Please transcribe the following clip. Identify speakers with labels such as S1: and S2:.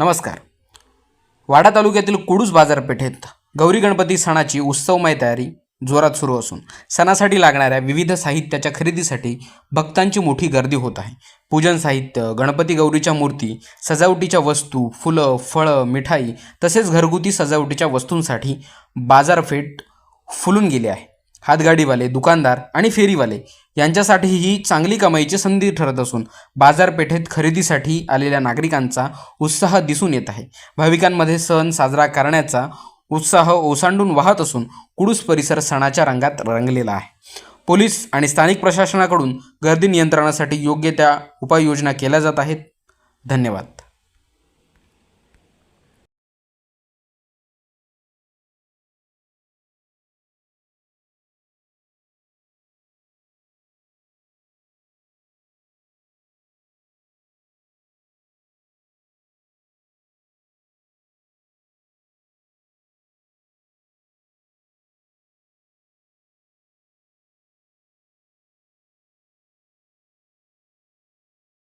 S1: नमस्कार. वाडा तालुक्यातील कुडूस बाजारपेठेत गौरी गणपती सणाची उत्सवमय तयारी जोरात सुरू असून सणासाठी लागणाऱ्या विविध साहित्याच्या खरेदीसाठी भक्तांची मोठी गर्दी होत आहे. पूजन साहित्य गणपती गौरीच्या मूर्ती सजावटीच्या वस्तू फुलं फळं मिठाई तसेच घरगुती सजावटीच्या वस्तूंसाठी बाजारपेठ फुलून गेली आहे. हातगाडीवाले दुकानदार आणि फेरीवाले यांच्यासाठी ही चांगली कमाईची संधी ठरत असून बाजारपेठेत खरेदीसाठी आलेल्या नागरिकांचा उत्साह दिसून येत आहे. भाविकांमध्ये सण साजरा करण्याचा उत्साह ओसांडून वाहत असून कुडूस परिसर सणाच्या रंगात रंगलेला आहे. पोलीस आणि स्थानिक प्रशासनाकडून गर्दी नियंत्रणासाठी योग्य त्या उपाययोजना केल्या जात आहेत. धन्यवाद.